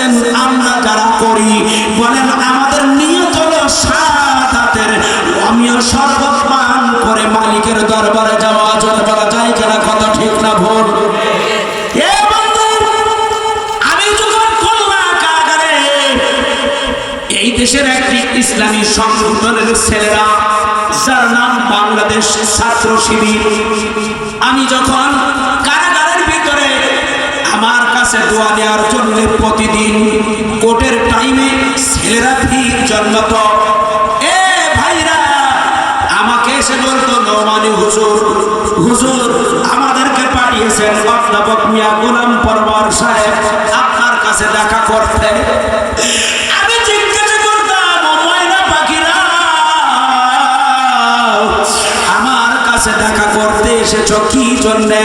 করতেছেন আমরা যারা করি, বলেন, আমাদের নিয়ত হলো সাদাতের আমিও শরবত পান করে মালিকের দরবারে যাওয়া জোরে বলা যায় কেনা, কথা ঠিক না যখন এই দেশের একটি ইসলামী সংগঠনের ছেলেরা, যার নাম বাংলাদেশ ছাত্র শিবির, আমি যখন কাছে দোয়া দেওয়ার জন্য প্রতিদিন কোর্টের টাইমে ছেলেরা ঠিক জন্মত। এ ভাইরা, আমাকে এসে বলতো নৌমানি হুজুর হুজুর, আমাদেরকে পাঠিয়েছেন অধ্যাপক মিয়া গোলাম পরমার সাহেব, আপনার কাছে দেখা করতে। আমি আমার কাছে দেখা করতে এসেছ কি জন্যে?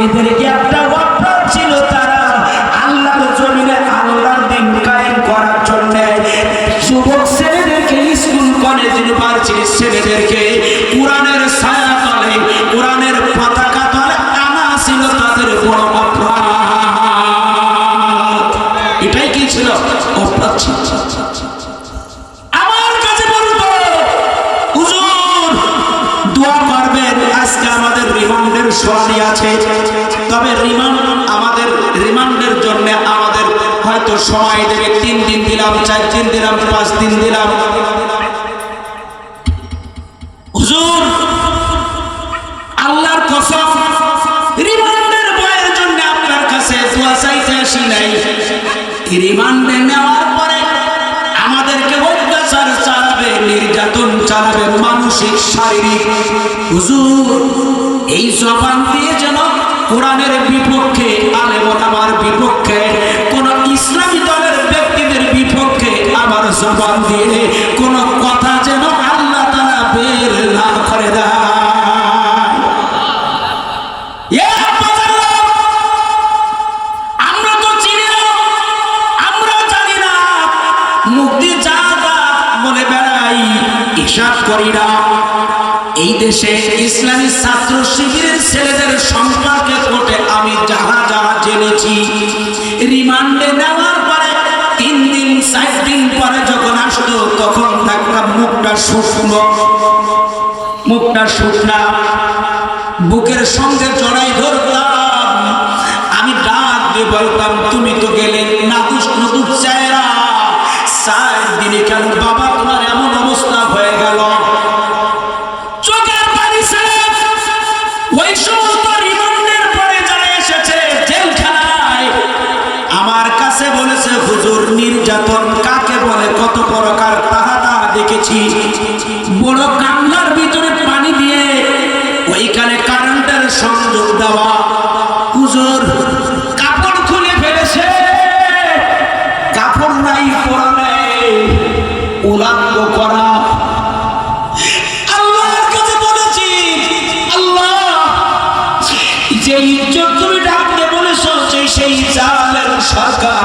এদেরকে একটা অপরাধ ছিল তারা আল্লাহর জমিনে আল্লাহর দিন কায়েম করার জন্য যুবক ছেলেদেরকে স্কুল, কলেজ, ইউনিভার্সিটির ছেলেদেরকে তবে রিমান্ড আমাদের রিমান্ডের জন্য আমাদের হয়তো সময় দেবে। তিন দিন দিলাম, চার দিন দিলাম, পাঁচ দিন দিলাম। অত্যাচার চালাবে, নির্যাতন চালাবে শারীরিক। হুজুর, এই জবান দিয়ে যেন কোরআনের বিপক্ষে আলেমন আমার বিপক্ষে, কোন ইসলামী দলের ব্যক্তিদের বিপক্ষে আমার জবান দিয়ে কোন কথা যেন আল্লাহ তারা বের না করে দেয়। করি না। এই দেশে ইসলামী ছাত্র শিবিরের ছেলেদের সম্পর্কে কোটে আমি যাহা যাহা জেনেছি। রিমান্ডে নেওয়ার পরে তিন দিন, চার দিন পরে যখন আসতো তখন দেখতাম মুখটা শুকনো। মুখটা শুকনা। বুকের সঙ্গে জড়াই ধরতাম আমি ডাক দিয়ে বলতাম তুমি তো গেলে নাদুস নদুস চেহারা চার দিনে কেন বাবা নির্যাতন কাকে বলে, কত প্রকার তাহা তাহা দেখেছি। বড় কামলার ভিতরে পানি দিয়ে ওইখানে কারেন্টের সংযোগ দেওয়া। যে সেই জালের সরকার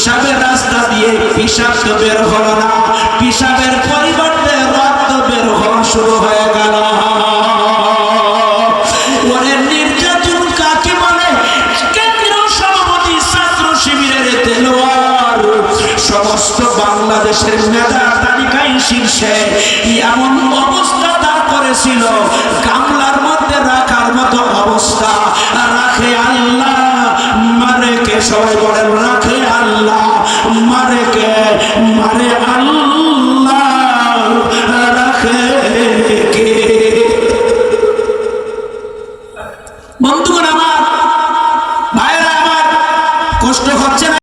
পিসাবের রাস্তা দিয়ে পিসাব তো বের হলো না। পিসাবের পরিবর্তে রক্ত বের হওয়া শুরু হয়ে গেল। সমস্ত বাংলাদেশের মেধা তালিকায় শীর্ষে এমন অবস্থা তার করেছিল। গামলার আরে